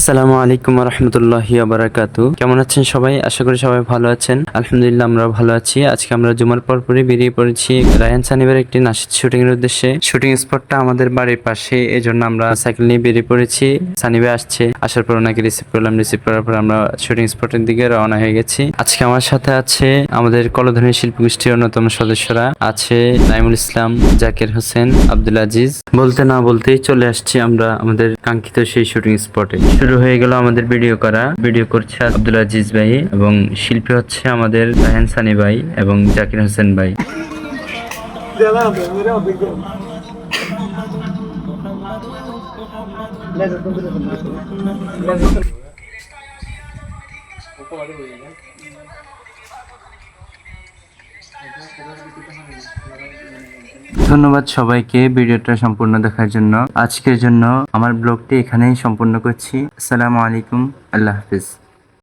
আসসালামু আলাইকুম রহমতুল্লাহি আবরাকাতু কেমন আছেন সবাই? আশা করি সবাই ভালো আছেন। আলহামদুলিল্লাহ আমরা ভালো আছি। আজকে আমরা জুমার পর পরই বেরিয়ে পড়েছি রায়ান সানিবের একটি নাসিদ শুটিং এর উদ্দেশ্যে। শুটিং স্পটটা আমাদের বাড়ির পাশে এই জন্য আমরা সাইকেল নিয়ে বেরিয়ে পড়েছি। সানিবে আসছে, আসার পর ওনাকে রিসিভ করলাম। রিসিভ করার পর আমরা শুটিং স্পটের দিকে রওনা হয়ে গেছি। আজকে আমার সাথে আছে আমাদের কলধ্বনি শিল্পী গোষ্ঠীর অন্যতম সদস্যরা। আছে নাইমুল ইসলাম, জাকির হোসেন, আব্দুল আজিজ। বলতে না বলতেই চলে আসছি আমরা আমাদের কাঙ্ক্ষিত সেই শুটিং স্পটে। শুরু হয়ে গেল আমাদের ভিডিও করা। ভিডিও করছে আব্দুল আজিজ ভাই এবং শিল্পী হচ্ছে আমাদের রাহেন সানি ভাই এবং জাকির হোসেন ভাই। ধন্যবাদ সবাইকে ভিডিওটা সম্পূর্ণ দেখার জন্য। আজকের জন্য আমার ব্লগটি এখানেই সম্পূর্ণ করছি। আসসালামু আলাইকুম। আল্লাহ হাফিজ।